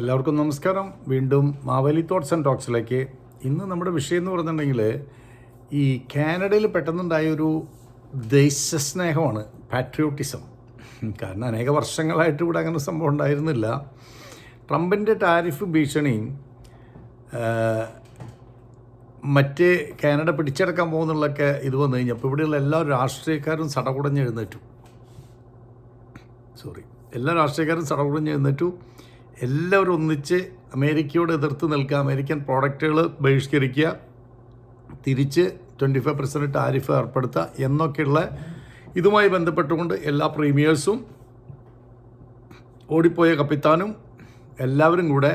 എല്ലാവർക്കും നമസ്കാരം. വീണ്ടും മാവേലി തോട്ട്സ് ആൻഡ് ടോക്സിലേക്ക്. ഇന്ന് നമ്മുടെ വിഷയം എന്ന് പറഞ്ഞിട്ടുണ്ടെങ്കിൽ ഈ കാനഡയിൽ പെട്ടെന്നുണ്ടായ ഒരു ദേശസ്നേഹമാണ് പാട്രിയോട്ടിസം കാരണം അനേക വർഷങ്ങളായിട്ട് ഇവിടെ അങ്ങനെ സംഭവം ഉണ്ടായിരുന്നില്ല. ട്രംപിന്റെ ടാരിഫ് ഭീഷണിയും മറ്റ് കാനഡ പിടിച്ചെടുക്കാൻ പോകുന്നുള്ളൊക്കെ ഇത് വന്നു കഴിഞ്ഞപ്പോൾ ഇവിടെയുള്ള എല്ലാ രാഷ്ട്രീയക്കാരും സടകുടഞ്ഞെഴുന്നേറ്റു സോറി എല്ലാ രാഷ്ട്രീയക്കാരും സടകുടഞ്ഞ് എഴുന്നേറ്റു. എല്ലാവരും ഒന്നിച്ച് അമേരിക്കയോട് എതിർത്ത് നിൽക്കുക അമേരിക്കൻ പ്രോഡക്റ്റുകൾ ബഹിഷ്കരിക്കുക തിരിച്ച് ട്വന്റി ഫൈവ് പെർസെന്റ് ടാരിഫ് ഏർപ്പെടുത്തുക എന്നൊക്കെയുള്ള ഇതുമായി ബന്ധപ്പെട്ടുകൊണ്ട് എല്ലാ പ്രീമിയേഴ്സും ഓടിപ്പോയ കപ്പിത്താനും എല്ലാവരും കൂടെ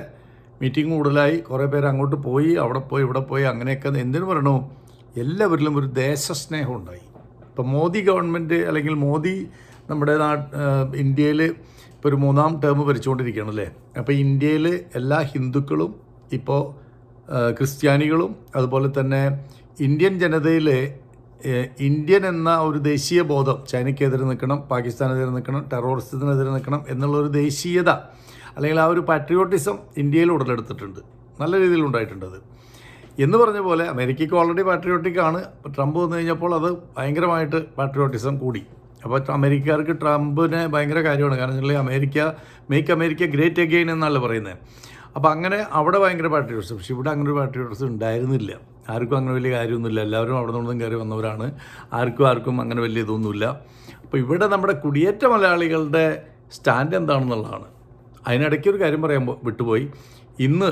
മീറ്റിംഗ് കൂടുതലായി. കുറേ പേര് അങ്ങോട്ട് പോയി അവിടെ പോയി ഇവിടെ പോയി അങ്ങനെയൊക്കെ എന്തിനു പറയണു? എല്ലാവരിലും ഒരു ദേശസ്നേഹം ഉണ്ടായി. ഇപ്പോൾ മോദി ഗവൺമെന്റ് അല്ലെങ്കിൽ മോദി നമ്മുടെ നാ ഇന്ത്യയിൽ ഇപ്പോൾ ഒരു മൂന്നാം ടേം ഭരിച്ചുകൊണ്ടിരിക്കുകയാണ് അല്ലേ അപ്പോൾ ഇന്ത്യയിൽ എല്ലാ ഹിന്ദുക്കളും ഇപ്പോൾ ക്രിസ്ത്യാനികളും അതുപോലെ തന്നെ ഇന്ത്യൻ ജനതയിൽ ഇന്ത്യൻ എന്ന ഒരു ദേശീയ ബോധം ചൈനയ്ക്കെതിരെ നിൽക്കണം പാകിസ്ഥാനെതിരെ നിൽക്കണം ടെററിസത്തിനെതിരെ നിൽക്കണം എന്നുള്ള ഒരു ദേശീയത അല്ലെങ്കിൽ ആ ഒരു പാട്രിയോട്ടിസം ഇന്ത്യയിൽ ഉടലെടുത്തിട്ടുണ്ട്. നല്ല രീതിയിൽ ഉണ്ടായിട്ടുണ്ട് എന്ന് പറഞ്ഞ പോലെ അമേരിക്കയ്ക്ക് ഓൾറെഡി പാട്രിയോട്ടിക് ആണ്. ട്രംപ് വന്നു കഴിഞ്ഞപ്പോൾ അത് ഭയങ്കരമായിട്ട് പാട്രിയോട്ടിസം കൂടി. അപ്പോൾ അമേരിക്കക്കാർക്ക് ട്രംപിനെ ഭയങ്കര കാര്യമാണ്. കാരണം വെച്ചാൽ America make America great again എന്നാണ് പറയുന്നത് അപ്പോൾ അങ്ങനെ അവിടെ ഭയങ്കര പാട്രിയോട്ടിസം പക്ഷേ ഇവിടെ അങ്ങനെ ഒരു പാട്രിയോട്ടിസം ഉണ്ടായിരുന്നില്ല. ആർക്കും അങ്ങനെ വലിയ കാര്യമൊന്നുമില്ല. എല്ലാവരും അവിടെ നിന്നും കയറി വന്നവരാണ്. ആർക്കും ആർക്കും അങ്ങനെ വലിയ ഇതൊന്നുമില്ല. അപ്പോൾ ഇവിടെ നമ്മുടെ കുടിയേറ്റ മലയാളികളുടെ സ്റ്റാൻഡ് എന്താണെന്നുള്ളതാണ്. അതിനിടയ്ക്ക് ഒരു കാര്യം പറയാൻ വിട്ടുപോയി. ഇന്ന്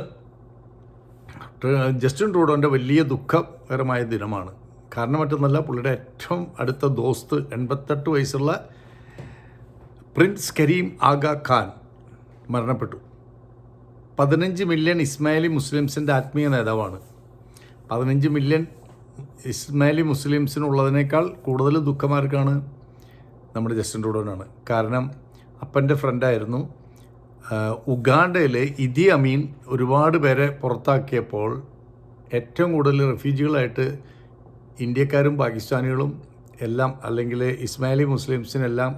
ജസ്റ്റിൻ ട്രൂഡോന്റെ വലിയ ദുഃഖകരമായ ദിനമാണ്. കാരണം മറ്റൊന്നല്ല പുള്ളിയുടെ ഏറ്റവും അടുത്ത ദോസ്ത് എൺപത്തെട്ട് വയസ്സുള്ള പ്രിൻസ് കരീം ആഗ ഖാൻ മരണപ്പെട്ടു. പതിനഞ്ച് മില്യൺ ഇസ്മായിലി മുസ്ലിംസിന്റെ ആത്മീയ നേതാവാണ്. പതിനഞ്ച് മില്യൺ ഇസ്മായിലി മുസ്ലിംസിനുള്ളതിനേക്കാൾ കൂടുതൽ ദുഃഖമാർക്കാണ് നമ്മുടെ ജസ്റ്റിൻ ട്രൂഡോനാണ്. കാരണം അപ്പന്റെ ഫ്രണ്ടായിരുന്നു. ഉഗാണ്ടയിലെ ഇതി അമീൻ ഒരുപാട് പേരെ പുറത്താക്കിയപ്പോൾ ഏറ്റവും കൂടുതൽ റെഫ്യൂജികളായിട്ട് ഇന്ത്യക്കാരും പാകിസ്ഥാനികളും എല്ലാം അല്ലെങ്കിൽ ഇസ്മായിലി മുസ്ലിംസിനെല്ലാം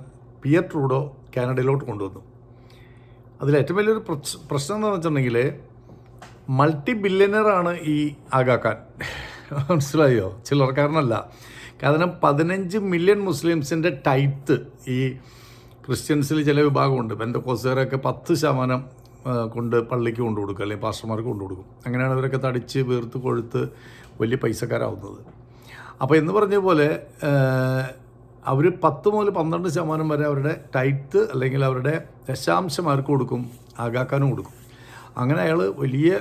പിയർ ട്രൂഡോ കാനഡയിലോട്ട് കൊണ്ടുവന്നു. അതിൽ ഏറ്റവും വലിയൊരു പ്രശ്നം എന്താണെന്ന് വെച്ചിട്ടുണ്ടെങ്കിൽ മൾട്ടി ബില്യനറാണ് ഈ ആഗാക്കാൻ മനസ്സിലായോ? ചിലർക്കാരനല്ല. കാരണം പതിനഞ്ച് മില്യൺ മുസ്ലിംസിന്റെ ടൈത്ത് ഈ ക്രിസ്ത്യൻസിൽ ചില വിഭാഗമുണ്ട്. ബന്ധക്കോസുകാരൊക്കെ പത്ത് ശതമാനം കൊണ്ട് പള്ളിക്ക് കൊണ്ടു കൊടുക്കും അല്ലെങ്കിൽ പാസ്റ്റർമാർക്ക് കൊണ്ടുകൊടുക്കും. അങ്ങനെയാണ് അവരൊക്കെ തടിച്ച് വീർത്ത് കൊഴുത്ത് വലിയ പൈസക്കാരാവുന്നത്. അപ്പോൾ എന്ന് പറഞ്ഞ പോലെ അവർ പത്ത് മുതൽ പന്ത്രണ്ട് ശതമാനം വരെ അവരുടെ ടൈറ്റ് അല്ലെങ്കിൽ അവരുടെ ദശാംശം ആർക്ക് കൊടുക്കും ആഗാക്കാനും കൊടുക്കും. അങ്ങനെ അയാൾ വലിയ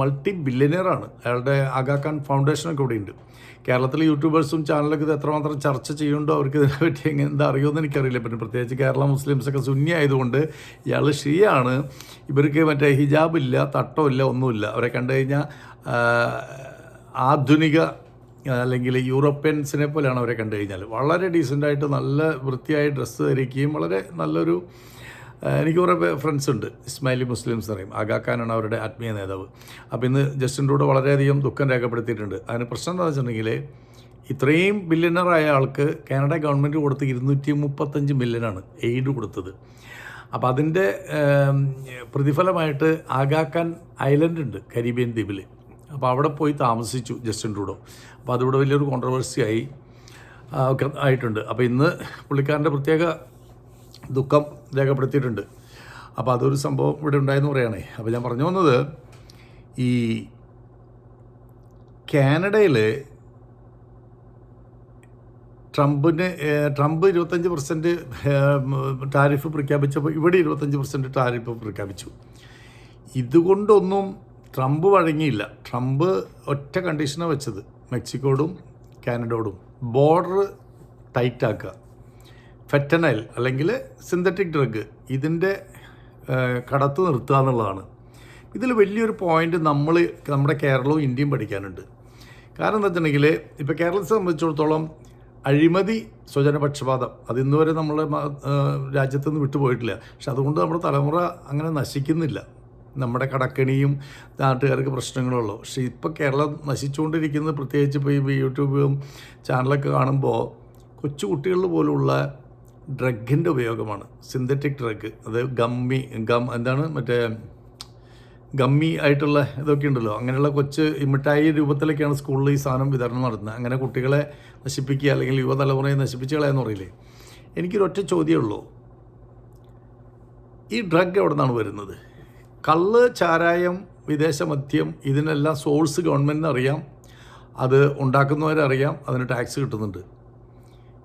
മൾട്ടി ബില്യനിയറാണ് അയാളുടെ ആഗാഖാൻ ഫൗണ്ടേഷനൊക്കെ ഇവിടെ ഉണ്ട് കേരളത്തിലെ യൂട്യൂബേഴ്സും ചാനലൊക്കെ ഇത് എത്രമാത്രം ചർച്ച ചെയ്യുന്നുണ്ടോ അവർക്ക് ഇതിനെപ്പറ്റി എങ്ങനെ എന്താ അറിയുമെന്ന് എനിക്കറിയില്ല. പിന്നെ പ്രത്യേകിച്ച് കേരള മുസ്ലിംസൊക്കെ സുന്നി ആയതുകൊണ്ട് ഇയാൾ ഷിയാണ്. ഇവർക്ക് മറ്റേ ഹിജാബില്ല തട്ടമില്ല ഒന്നുമില്ല. അവരെ കണ്ടു കഴിഞ്ഞാൽ ആധുനിക അല്ലെങ്കിൽ യൂറോപ്യൻസിനെ പോലെയാണ് അവരെ കണ്ടു കഴിഞ്ഞാൽ. വളരെ ഡീസന്റായിട്ട് നല്ല വൃത്തിയായി ഡ്രസ്സ് ധരിക്കുകയും വളരെ നല്ലൊരു എനിക്ക് കുറേ ഫ്രണ്ട്സ് ഉണ്ട്. ഇസ്മായിലി മുസ്ലിംസ് പറയും. ആഗാഖാനാണ് അവരുടെ ആത്മീയ നേതാവ്. അപ്പോൾ ഇന്ന് ജസ്റ്റിൻ റൂഡ് വളരെയധികം ദുഃഖം രേഖപ്പെടുത്തിയിട്ടുണ്ട്. അതിന് പ്രശ്നം എന്താണെന്ന് വെച്ചിട്ടുണ്ടെങ്കിൽ ഇത്രയും ബില്യണറായ ആൾക്ക് കാനഡ ഗവൺമെന്റ് കൊടുത്ത് ഇരുന്നൂറ്റി മുപ്പത്തഞ്ച് മില്യനാണ് എയ്ഡ് കൊടുത്തത്. അപ്പോൾ അതിന്റെ പ്രതിഫലമായിട്ട് ആഗാഖാൻ ഐലൻഡ് ഉണ്ട് കരീബിയൻ ദ്വീപിൽ അപ്പോൾ അവിടെ പോയി താമസിച്ചു ജസ്റ്റിൻ ട്രൂഡോ അപ്പോൾ അതിവിടെ വലിയൊരു കോൺട്രവേഴ്സി ആയി ഒക്കെ ആയിട്ടുണ്ട്. അപ്പോൾ ഇന്ന് പുള്ളിക്കാരന്റെ പ്രത്യേക ദുഃഖം രേഖപ്പെടുത്തിയിട്ടുണ്ട്. അപ്പോൾ അതൊരു സംഭവം ഇവിടെ ഉണ്ടായെന്ന് പറയുകയാണേ അപ്പോൾ ഞാൻ പറഞ്ഞു വന്നത് ഈ കാനഡയിൽ ട്രംപിന് ട്രംപ് ഇരുപത്തഞ്ച് പെർസെന്റ് ടാരിഫ് പ്രഖ്യാപിച്ചപ്പോൾ ഇവിടെ ഇരുപത്തഞ്ച് പെർസെന്റ് ടാരിഫ് പ്രഖ്യാപിച്ചു. ഇതുകൊണ്ടൊന്നും ട്രംപ് വഴങ്ങിയില്ല. ട്രംപ് ഒറ്റ കണ്ടീഷനാണ് വെച്ചത്. മെക്സിക്കോടും കാനഡയോടും ബോർഡർ ടൈറ്റാക്കുക. ഫെറ്റനൈൽ അല്ലെങ്കിൽ സിന്തറ്റിക് ഡ്രഗ് ഇതിന്റെ കടത്ത് നിർത്തുക എന്നുള്ളതാണ്. ഇതിൽ വലിയൊരു പോയിന്റ് നമ്മൾ നമ്മുടെ കേരളവും ഇന്ത്യയും പഠിക്കാനുണ്ട്. കാരണം എന്താ വെച്ചിട്ടുണ്ടെങ്കിൽ ഇപ്പോൾ കേരളത്തെ സംബന്ധിച്ചിടത്തോളം അഴിമതി സ്വജനപക്ഷപാതം അത് ഇന്നുവരെ നമ്മളെ മ- ഏഹ്, രാജ്യത്ത് നിന്ന് വിട്ടുപോയിട്ടില്ല. പക്ഷെ അതുകൊണ്ട് നമ്മുടെ തലമുറ അങ്ങനെ നശിക്കുന്നില്ല. നമ്മുടെ കടക്കണിയും നാട്ടുകാർക്ക് പ്രശ്നങ്ങളുള്ളൂ. പക്ഷേ ഇപ്പോൾ കേരളം നശിച്ചുകൊണ്ടിരിക്കുന്നത് പ്രത്യേകിച്ച് ഇപ്പോൾ ഈ യൂട്യൂബും ചാനലൊക്കെ കാണുമ്പോൾ കൊച്ചു കുട്ടികളിൽ പോലുള്ള ഡ്രഗിന്റെ ഉപയോഗമാണ്. സിന്തറ്റിക് ഡ്രഗ് അത് ഗമ്മി ഗം എന്താണ് മറ്റേ ഗമ്മി ആയിട്ടുള്ള ഇതൊക്കെ ഉണ്ടല്ലോ. അങ്ങനെയുള്ള കൊച്ച് മിഠായി രൂപത്തിലൊക്കെയാണ് സ്കൂളിൽ ഈ സാധനം വിതരണം നടത്തുന്നത്. അങ്ങനെ കുട്ടികളെ നശിപ്പിക്കുക അല്ലെങ്കിൽ യുവതലമുറയെ നശിപ്പിച്ച് എന്ന് പറയില്ലേ? എനിക്കൊരൊറ്റ ചോദ്യമേ ഉള്ളൂ. ഈ ഡ്രഗ് എവിടെ നിന്നാണ് വരുന്നത്? കള്ള് ചാരായം വിദേശ മദ്യം ഇതിനെല്ലാം സോഴ്സ് ഗവൺമെന്റിന് അറിയാം. അത് ഉണ്ടാക്കുന്നവരറിയാം. അതിന് ടാക്സ് കിട്ടുന്നുണ്ട്.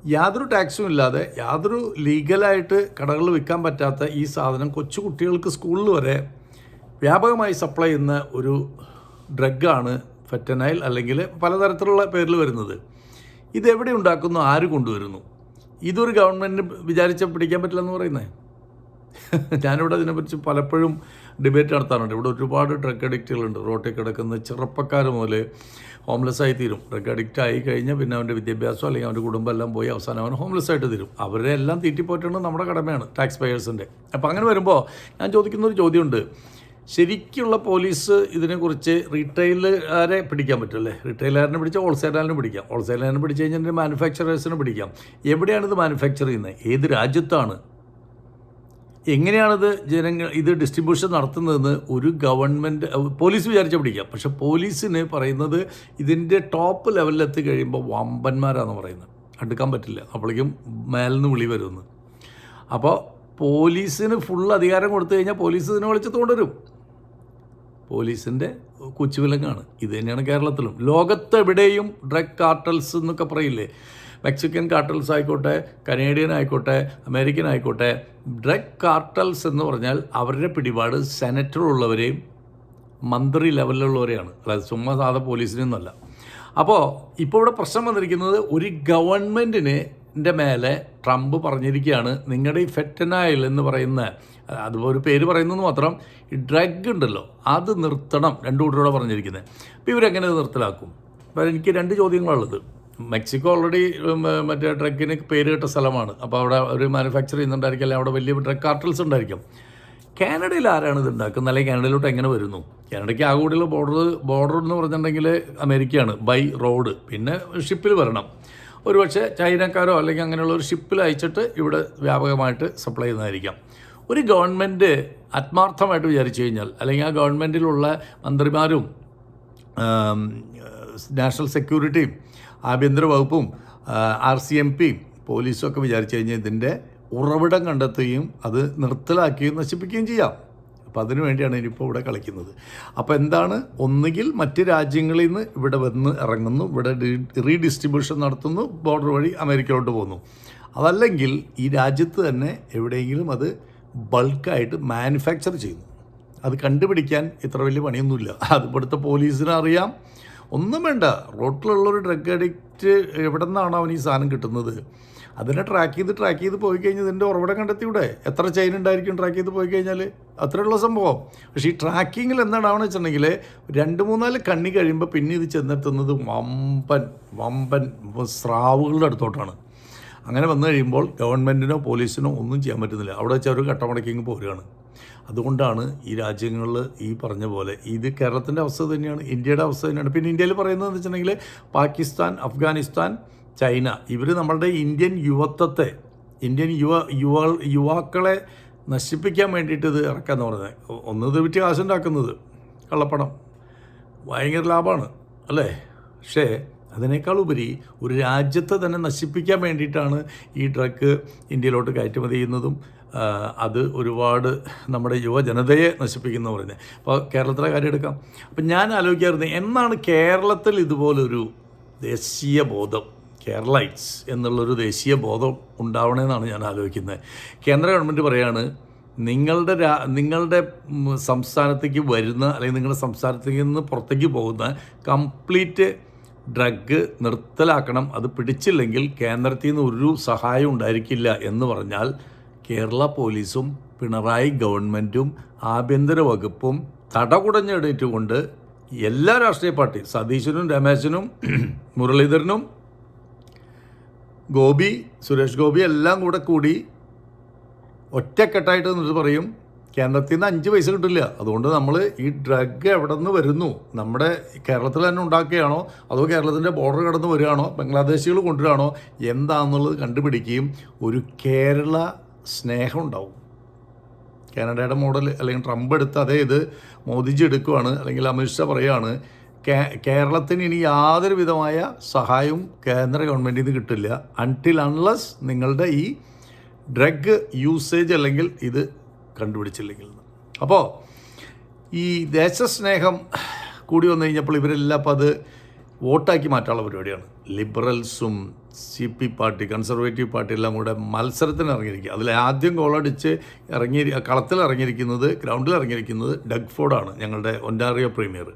യാതൊരു ടാക്സും ഇല്ലാതെ യാതൊരു ലീഗലായിട്ട് കടകളിൽ വിൽക്കാൻ പറ്റാത്ത ഈ സാധനം കൊച്ചു കുട്ടികൾക്ക് സ്കൂളിൽ വരെ വ്യാപകമായി സപ്ലൈ ചെയ്യുന്ന ഒരു ഡ്രഗാണ് ഫെറ്റനൈൽ അല്ലെങ്കിൽ പലതരത്തിലുള്ള പേരിൽ വരുന്നത്. ഇതെവിടെ ഉണ്ടാക്കുന്നു? ആര് കൊണ്ടുവരുന്നു? ഇതൊരു ഗവൺമെന്റിന് വിചാരിച്ച പിടിക്കാൻ പറ്റില്ലെന്ന് പറയുന്നത് ഞാനിവിടെ അതിനെക്കുറിച്ച് പലപ്പോഴും ഡിബേറ്റ് നടത്താറുണ്ട്. ഇവിടെ ഒരുപാട് ഡ്രഗ് അഡിക്റ്റുകളുണ്ട് റോട്ടിൽ കിടക്കുന്ന ചെറുപ്പക്കാർ മുതൽ ഹോംലെസ് ആയി തീരും ഡ്രഗ് അഡിക്റ്റ് ആയി കഴിഞ്ഞാൽ പിന്നെ അവന്റെ വിദ്യാഭ്യാസം അല്ലെങ്കിൽ അവന്റെ കുടുംബം എല്ലാം പോയി അവസാനം അവൻ ഹോംലെസ് ആയിട്ട് തീരും. അവരെ എല്ലാം തീറ്റിപ്പോറ്റേണ്ടത് നമ്മുടെ കടമയാണ് ടാക്സ് പേയേഴ്സിന്റെ അപ്പോൾ അങ്ങനെ വരുമ്പോൾ ഞാൻ ചോദിക്കുന്ന ഒരു ചോദ്യമുണ്ട്. ശരിക്കുള്ള പോലീസ് ഇതിനെക്കുറിച്ച് റീറ്റെയിലുകാരെ പിടിക്കാൻ പറ്റുമല്ലേ റീറ്റെയിലുകാരനെ പിടിച്ചാൽ ഹോൾസെയിലുകാരനെ പിടിക്കാം. ഹോൾസെയിലുകാരനെ പിടിച്ച് കഴിഞ്ഞാൽ മാനുഫാക്ചറേഴ്സിനെ പിടിക്കാം. എവിടെയാണ് ഇത് മാനുഫാക്ചർ ചെയ്യുന്നത്? ഏത് രാജ്യത്താണ്? എങ്ങനെയാണിത് ജനങ്ങൾ ഇത് ഡിസ്ട്രിബ്യൂഷൻ നടത്തുന്നതെന്ന് ഒരു ഗവൺമെന്റ് പോലീസ് വിചാരിച്ച പിടിക്കാം. പക്ഷേ പോലീസിന് പറയുന്നത് ഇതിന്റെ ടോപ്പ് ലെവലിലെത്തി കഴിയുമ്പോൾ വമ്പന്മാരാണെന്ന് പറയുന്നത്. അടുക്കാൻ പറ്റില്ല. അപ്പോഴേക്കും മേലിന്ന് വിളി വരുമെന്ന് അപ്പോൾ പോലീസിന് ഫുൾ അധികാരം കൊടുത്തു കഴിഞ്ഞാൽ പോലീസ് ഇതിനെ വിളിച്ച് കൊണ്ടുവരും പോലീസിന്റെ കൊച്ചുവിലങ്ങാണ്. ഇത് തന്നെയാണ് കേരളത്തിലും. ലോകത്തെവിടെയും ഡ്രഗ് കാർട്ടൽസ് എന്നൊക്കെ പറയില്ലേ? മെക്സിക്കൻ കാർട്ടൽസ് ആയിക്കോട്ടെ കനേഡിയൻ ആയിക്കോട്ടെ അമേരിക്കൻ ആയിക്കോട്ടെ ഡ്രഗ് കാർട്ടൽസ് എന്ന് പറഞ്ഞാൽ അവരുടെ പിടിപാട് സെനറ്ററുള്ളവരെയും മന്ത്രി ലെവലിലുള്ളവരെയാണ്. അതായത് ചുമ്മാ സാധാ പോലീസിനൊന്നുമല്ല അപ്പോൾ ഇപ്പോൾ ഇവിടെ പ്രശ്നം വന്നിരിക്കുന്നത് ഒരു ഗവൺമെന്റിന് ന്റെ മേലെ ട്രംപ് പറഞ്ഞിരിക്കുകയാണ് നിങ്ങളുടെ ഈ ഫെറ്റനായിൽ എന്ന് പറയുന്ന അതുപോലെ ഒരു പേര് പറയുന്നത് മാത്രം ഈ ഡ്രഗ് ഉണ്ടല്ലോ അത് നിർത്തണം രണ്ടു കൂട്ടരോടെ പറഞ്ഞിരിക്കുന്നത് അപ്പോൾ ഇവരെങ്ങനെ നിർത്തലാക്കും? അപ്പോൾ എനിക്ക് രണ്ട് ചോദ്യങ്ങളുള്ളത് മെക്സിക്കോ ഓൾറെഡി മറ്റേ ഡ്രഗിന് പേര് കേട്ട സ്ഥലമാണ്. അപ്പോൾ അവിടെ ഒരു മാനുഫാക്ചർ ചെയ്യുന്നുണ്ടായിരിക്കും അല്ലെങ്കിൽ അവിടെ വലിയ ഡ്രഗ് കാർട്ടൽസ് ഉണ്ടായിരിക്കും. കാനഡയിൽ ആരാണ് ഇത് ഉണ്ടാക്കുന്നത്? അല്ലെങ്കിൽ കാനഡയിലോട്ട് എങ്ങനെ വരുന്നു? കാനഡയ്ക്ക് ആ കൂടിയുള്ള ബോർഡർ ബോർഡർ എന്ന് പറഞ്ഞിട്ടുണ്ടെങ്കിൽ അമേരിക്കയാണ് ബൈ റോഡ് പിന്നെ ഷിപ്പിൽ വരണം. ഒരുപക്ഷെ ചൈനക്കാരോ അല്ലെങ്കിൽ അങ്ങനെയുള്ള ഒരു ഷിപ്പിൽ അയച്ചിട്ട് ഇവിടെ വ്യാപകമായിട്ട് സപ്ലൈ ചെയ്യുന്നതായിരിക്കാം. ഒരു ഗവൺമെന്റ് ആത്മാർത്ഥമായിട്ട് വിചാരിച്ചു കഴിഞ്ഞാൽ അല്ലെങ്കിൽ ആ ഗവൺമെന്റിലുള്ള മന്ത്രിമാരും നാഷണൽ സെക്യൂരിറ്റിയും ആഭ്യന്തര വകുപ്പും ആർ സി എം പിയും പോലീസും ഒക്കെ വിചാരിച്ചു കഴിഞ്ഞാൽ ഇതിന്റെ ഉറവിടം കണ്ടെത്തുകയും അത് നിർത്തലാക്കുകയും നശിപ്പിക്കുകയും ചെയ്യാം. അപ്പോൾ അതിനു വേണ്ടിയാണ് ഇനിയിപ്പോൾ ഇവിടെ കളിക്കുന്നത്. അപ്പോൾ എന്താണ്? ഒന്നുകിൽ മറ്റ് രാജ്യങ്ങളിൽ നിന്ന് ഇവിടെ വന്ന് ഇറങ്ങുന്നു ഇവിടെ റീഡിസ്ട്രിബ്യൂഷൻ നടത്തുന്നു ബോർഡർ വഴി അമേരിക്കയിലോട്ട് പോകുന്നു. അതല്ലെങ്കിൽ ഈ രാജ്യത്ത് തന്നെ എവിടെയെങ്കിലും അത് ബൾക്കായിട്ട് മാനുഫാക്ചർ ചെയ്യുന്നു. അത് കണ്ടുപിടിക്കാൻ ഇത്ര വലിയ പണിയൊന്നുമില്ല. അത് ഇവിടുത്തെ പോലീസിന് അറിയാം ഒന്നും വേണ്ട. റോട്ടിലുള്ള ഒരു ഡ്രഗ് അഡിക്റ്റ് എവിടെ നിന്നാണ് അവൻ ഈ സാധനം കിട്ടുന്നത്? അതിനെ ട്രാക്ക് ചെയ്ത് ട്രാക്ക് ചെയ്ത് പോയി കഴിഞ്ഞാൽ ഇതിന്റെ ഉറവിടം കണ്ടെത്തിയൂടെ എത്ര ചെയിൻ ഉണ്ടായിരിക്കും ട്രാക്ക് ചെയ്ത് പോയി കഴിഞ്ഞാൽ അത്രയുള്ള സംഭവം. പക്ഷേ ഈ ട്രാക്കിങ്ങിൽ എന്താണെന്ന് വെച്ചിട്ടുണ്ടെങ്കിൽ രണ്ട് മൂന്നാൽ കണ്ണി കഴിയുമ്പോൾ പിന്നെ ഇത് ചെന്നെത്തുന്നത് വമ്പൻ വമ്പൻ സ്രാവുകളുടെ അടുത്തോട്ടാണ്. അങ്ങനെ വന്നു കഴിയുമ്പോൾ ഗവൺമെന്റിനോ പോലീസിനോ ഒന്നും ചെയ്യാൻ പറ്റുന്നില്ല. അവിടെ വെച്ച് അവർ കട്ടമടക്കിങ്ങ് പോരുകയാണ്. അതുകൊണ്ടാണ് ഈ രാജ്യങ്ങളിൽ ഈ പറഞ്ഞ പോലെ ഇത് കേരളത്തിന്റെ അവസ്ഥ തന്നെയാണ് ഇന്ത്യയുടെ അവസ്ഥ തന്നെയാണ്. പിന്നെ ഇന്ത്യയിൽ പറയുന്നത് വെച്ചിട്ടുണ്ടെങ്കിൽ പാകിസ്ഥാൻ അഫ്ഗാനിസ്ഥാൻ ചൈന ഇവർ നമ്മളുടെ ഇന്ത്യൻ യുവത്വത്തെ ഇന്ത്യൻ യുവ യുവ യുവാക്കളെ നശിപ്പിക്കാൻ വേണ്ടിയിട്ട് ഇത് ഇറക്കാമെന്ന് പറഞ്ഞത്. ഒന്ന് ഇത് വിറ്റ് കാശുണ്ടാക്കുന്നത് കള്ളപ്പണം. ഭയങ്കര ലാഭമാണ് അല്ലേ? പക്ഷേ അതിനേക്കാൾ ഉപരി ഒരു രാജ്യത്തെ തന്നെ നശിപ്പിക്കാൻ വേണ്ടിയിട്ടാണ് ഈ ഡ്രഗ് ഇന്ത്യയിലോട്ട് കയറ്റുമതി ചെയ്യുന്നതും അത് ഒരുപാട് നമ്മുടെ യുവജനതയെ നശിപ്പിക്കുന്ന പറയുന്നത്. അപ്പോൾ കേരളത്തിലെ കാര്യം എടുക്കാം. അപ്പം ഞാൻ ആലോചിക്കാറുണ്ട് എന്നാണ് കേരളത്തിൽ ഇതുപോലൊരു ദേശീയ ബോധം കേരളൈറ്റ്സ് എന്നുള്ളൊരു ദേശീയ ബോധം ഉണ്ടാവണമെന്നാണ് ഞാൻ ആലോചിക്കുന്നത്. കേന്ദ്ര ഗവൺമെന്റ് പറയാണ് നിങ്ങളുടെ രാ നിങ്ങളുടെ സംസ്ഥാനത്തേക്ക് വരുന്ന അല്ലെങ്കിൽ നിങ്ങളുടെ സംസ്ഥാനത്തേക്ക് നിന്ന് പുറത്തേക്ക് പോകുന്ന കംപ്ലീറ്റ് ഡ്രഗ് നിർത്തലാക്കണം. അത് പിടിച്ചില്ലെങ്കിൽ കേന്ദ്രത്തിൽ നിന്ന് ഒരു സഹായം ഉണ്ടായിരിക്കില്ല എന്ന് പറഞ്ഞാൽ കേരള പോലീസും പിണറായി ഗവൺമെന്റും ആഭ്യന്തര വകുപ്പും തടകുടഞ്ഞെടുത്തുകൊണ്ട് എല്ലാ രാഷ്ട്രീയ പാർട്ടി സതീശനും രമേശനും മുരളീധരനും ഗോപി സുരേഷ് ഗോപി എല്ലാം കൂടെ കൂടി ഒറ്റക്കെട്ടായിട്ട് നിന്നിട്ട് പറയും കേന്ദ്രത്തിൽ നിന്ന് അഞ്ച് പൈസ കിട്ടില്ല. അതുകൊണ്ട് നമ്മൾ ഈ ഡ്രഗ് എവിടെ നിന്ന് വരുന്നു? നമ്മുടെ കേരളത്തിൽ തന്നെ ഉണ്ടാക്കുകയാണോ? അതോ കേരളത്തിന്റെ ബോർഡർ കടന്ന് വരികയാണോ? ബംഗ്ലാദേശികൾ കൊണ്ടുവരാണോ എന്താണെന്നുള്ളത് കണ്ടുപിടിക്കുകയും ഒരു കേരള സ്നേഹം ഉണ്ടാവും കാനഡയുടെ മോഡൽ അല്ലെങ്കിൽ ട്രംപ് എടുത്ത് അതേ ഇത് മോദിജി എടുക്കുവാണ് അല്ലെങ്കിൽ അമിത്ഷാ പറയുകയാണ് കേരളത്തിന് ഇനി യാതൊരു വിധമായ സഹായവും കേന്ദ്ര ഗവൺമെന്റിൽ നിന്ന് കിട്ടില്ല. അൺടിൽ അൺലസ് നിങ്ങളുടെ ഈ ഡ്രഗ് യൂസേജ് അല്ലെങ്കിൽ ഇത് കണ്ടുപിടിച്ചില്ലെങ്കിൽ. അപ്പോൾ ഈ ദേശസ്നേഹം കൂടി വന്നു കഴിഞ്ഞപ്പോൾ ഇവരെല്ലാം അപ്പോൾ അത് വോട്ടാക്കി മാറ്റാനുള്ള പരിപാടിയാണ്. ലിബറൽസും C P party conservative party എല്ലാം കൂടെ മത്സരത്തിന് ഇറങ്ങിയിരിക്കുക. അതിൽ ആദ്യം ഗോളടിച്ച് ഇറങ്ങി കളത്തിൽ ഇറങ്ങിയിരിക്കുന്നത് ഗ്രൗണ്ടിൽ ഇറങ്ങിയിരിക്കുന്നത് ഡഗ് ഫോർഡാണ് ഞങ്ങളുടെ ഒന്റാറിയോ പ്രീമിയർ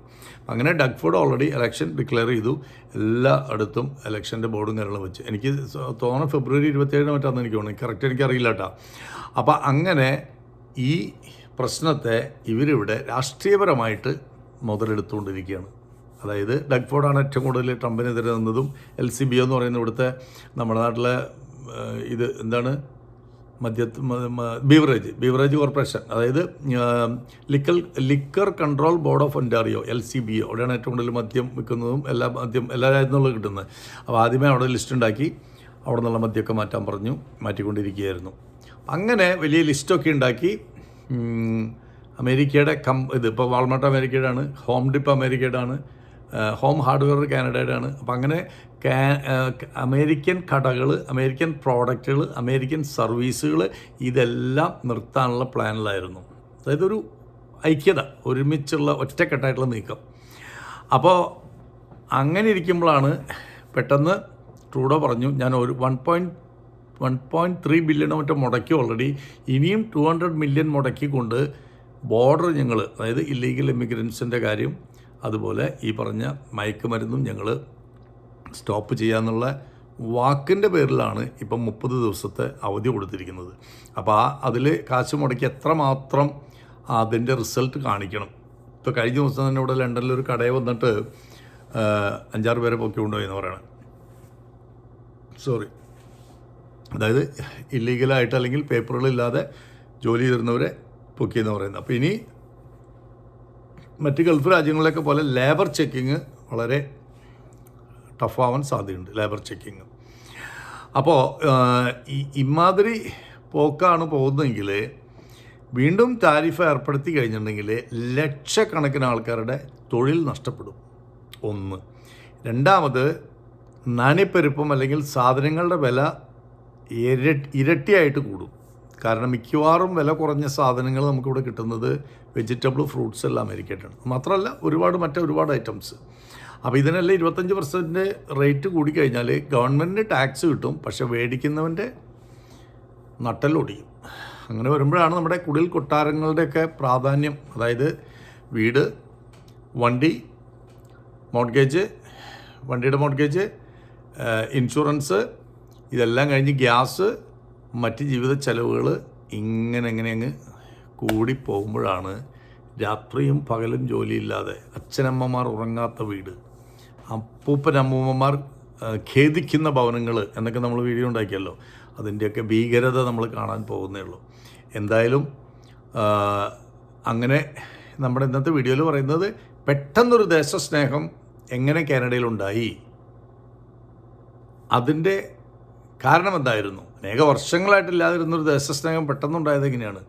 അങ്ങനെ ഡഗ്ഫോർഡ് ഓൾറെഡി ഇലക്ഷൻ ഡിക്ലെയർ ചെയ്തു. എല്ലാ അടുത്തും ഇലക്ഷന്റെ ബോർഡും കാര്യങ്ങളും വെച്ച്. എനിക്ക് തോന്നുന്നു ഫെബ്രുവരി ഇരുപത്തേഴിന് മറ്റാന്ന് എനിക്ക് തോന്നുന്നു. കറക്റ്റ് എനിക്കറിയില്ല കേട്ടോ. അപ്പോൾ അങ്ങനെ ഈ പ്രശ്നത്തെ ഇവരിവിടെ രാഷ്ട്രീയപരമായിട്ട് മുതലെടുത്തുകൊണ്ടിരിക്കുകയാണ്. അതായത് ഡഗ് ഫോർഡാണ് ഏറ്റവും കൂടുതൽ ട്രംപിനെതിരെ നിന്നതും എൽ സി ബി എന്ന് പറയുന്ന ഇവിടുത്തെ നമ്മുടെ നാട്ടിലെ ഇത് എന്താണ്? മദ്യ ബീവറേജ് ബീവറേജ് കോർപ്പറേഷൻ. അതായത് liquor liquor control board of Ontario L C B O. അവിടെയാണ് ഏറ്റവും കൂടുതൽ മദ്യം വിൽക്കുന്നതും എല്ലാ മദ്യം എല്ലാ രാജ്യത്തു കിട്ടുന്നത്. അപ്പോൾ ആദ്യമേ അവിടെ ലിസ്റ്റ് ഉണ്ടാക്കി അവിടെ നിന്നുള്ള മദ്യമൊക്കെ മാറ്റാൻ പറഞ്ഞു മാറ്റിക്കൊണ്ടിരിക്കുകയായിരുന്നു. അങ്ങനെ വലിയ ലിസ്റ്റൊക്കെ ഉണ്ടാക്കി അമേരിക്കയുടെ കം ഇത് ഇപ്പോൾ വാൾമാർട്ട് അമേരിക്കയുടെ ആണ് ഹോം ഡിപ്പ് അമേരിക്കയുടെ ആണ് ഹോം ഹാർഡ്വെയർ കാനഡയുടെ അപ്പോൾ അപ്പം അങ്ങനെ അമേരിക്കൻ കടകൾ അമേരിക്കൻ പ്രോഡക്റ്റുകൾ അമേരിക്കൻ സർവീസുകൾ ഇതെല്ലാം നിർത്താനുള്ള പ്ലാനിലായിരുന്നു അതായത് ഒരു ഐക്യത ഒരുമിച്ചുള്ള ഒറ്റക്കെട്ടായിട്ടുള്ള നീക്കം. അപ്പോൾ അങ്ങനെ ഇരിക്കുമ്പോഴാണ് പെട്ടെന്ന് ട്രൂഡോ പറഞ്ഞു ഞാൻ ഒരു one point one point three ബില്യണോ മറ്റോ മുടക്കി ഓൾറെഡി ഇനിയും ടു ഹൺഡ്രഡ് മില്യൺ മുടക്കിക്കൊണ്ട് ബോർഡർ ഞങ്ങൾ അതായത് ഇല്ലീഗൽ ഇമിഗ്രൻസിന്റെ കാര്യം അതുപോലെ ഈ പറഞ്ഞ മയക്കുമരുന്നും ഞങ്ങൾ സ്റ്റോപ്പ് ചെയ്യാന്നുള്ള വാക്കിന്റെ പേരിലാണ് ഇപ്പം മുപ്പത് ദിവസത്തെ അവധി കൊടുത്തിരിക്കുന്നത്. അപ്പോൾ ആ അതിൽ കാശ് മുടക്കി എത്രമാത്രം അതിന്റെ റിസൾട്ട് കാണിക്കണം. ഇപ്പോൾ കഴിഞ്ഞ ദിവസം തന്നെ ഇവിടെ ലണ്ടനിൽ ഒരു കടയിൽ വന്നിട്ട് അഞ്ചാറ് പേരെ പൊക്കി കൊണ്ടുപോയി എന്ന് പറയണം. സോറി. അതായത് ഇല്ലീഗലായിട്ട് അല്ലെങ്കിൽ പേപ്പറുകളില്ലാതെ ജോലി ചെയ്തിരുന്നവരെ പൊക്കിയെന്ന് പറയുന്നത്. അപ്പോൾ ഇനി മറ്റ് ഗൾഫ് രാജ്യങ്ങളിലൊക്കെ പോലെ ലേബർ ചെക്കിങ് വളരെ ടഫാവാൻ സാധ്യതയുണ്ട് ലേബർ ചെക്കിങ്. അപ്പോൾ ഇമാതിരി പോക്കാണ് പോകുന്നതെങ്കിൽ വീണ്ടും താരിഫ് ഏർപ്പെടുത്തി കഴിഞ്ഞിട്ടുണ്ടെങ്കിൽ ലക്ഷക്കണക്കിന് ആൾക്കാരുടെ തൊഴിൽ നഷ്ടപ്പെടും. ഒന്ന്. രണ്ടാമത് നാണ്യപ്പെരുപ്പം അല്ലെങ്കിൽ സാധനങ്ങളുടെ വില ഇരട്ടി ഇരട്ടിയായിട്ട് കൂടും. കാരണം മിക്കവാറും വില കുറഞ്ഞ സാധനങ്ങൾ നമുക്കിവിടെ കിട്ടുന്നത് വെജിറ്റബിൾ ഫ്രൂട്ട്സ് എല്ലാം അമേരിക്കയിട്ടാണ് മാത്രമല്ല ഒരുപാട് മറ്റേ ഒരുപാട് ഐറ്റംസ് അപ്പോൾ ഇതിനെല്ലാം ഇരുപത്തഞ്ച് പെർസെന്റ് റേറ്റ് കൂടിക്കഴിഞ്ഞാൽ ഗവൺമെന്റിന് ടാക്സ് കിട്ടും. പക്ഷേ മേടിക്കുന്നവന്റെ നട്ടലൊടിയും അങ്ങനെ വരുമ്പോഴാണ് നമ്മുടെ കുടിൽ കൊട്ടാരങ്ങളുടെയൊക്കെ പ്രാധാന്യം. അതായത് വീട് വണ്ടി മോഡ്ഗേജ് വണ്ടിയുടെ മോഡ്ഗേജ് ഇൻഷുറൻസ് ഇതെല്ലാം കഴിഞ്ഞ് ഗ്യാസ് മറ്റ് ജീവിത ചെലവുകൾ ഇങ്ങനെ ഇങ്ങനെ അങ്ങ് കൂടി പോകുമ്പോഴാണ് രാത്രിയും പകലും ജോലിയില്ലാതെ അച്ഛനമ്മമാർ ഉറങ്ങാത്ത വീട്. അപ്പൂപ്പൻ അമ്മൂമ്മമാർ ഖേദിക്കുന്ന ഭവനങ്ങൾ എന്നൊക്കെ നമ്മൾ വീഡിയോ ഉണ്ടാക്കിയല്ലോ. അതിന്റെയൊക്കെ ഭീകരത നമ്മൾ കാണാൻ പോകുന്നേ ഉള്ളൂ. എന്തായാലും അങ്ങനെ നമ്മുടെ ഇന്നത്തെ വീഡിയോയിൽ പറയുന്നത് പെട്ടെന്നൊരു ദേശസ്നേഹം എങ്ങനെ കാനഡയിലുണ്ടായി? അതിന്റെ കാരണം എന്തായിരുന്നു? അനേക വർഷങ്ങളായിട്ടില്ലാതിരുന്നൊരു ദേശസ്നേഹം പെട്ടെന്നുണ്ടായത് എങ്ങനെയാണ്?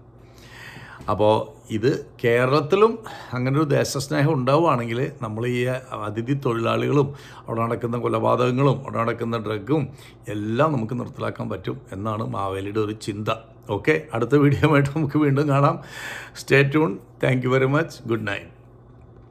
അപ്പോൾ ഇത് കേരളത്തിലും അങ്ങനെ ഒരു ദേശസ്നേഹം ഉണ്ടാവുകയാണെങ്കിൽ നമ്മൾ ഈ അതിഥി തൊഴിലാളികളും അവിടെ നടക്കുന്ന കൊലപാതകങ്ങളും അവിടെ നടക്കുന്ന ഡ്രഗും എല്ലാം നമുക്ക് നിർത്തലാക്കാൻ പറ്റും എന്നാണ് മാവേലിയുടെ ഒരു ചിന്ത. ഓക്കെ അടുത്ത വീഡിയോ നമുക്ക് വീണ്ടും കാണാം. Stay tune thank you very much good night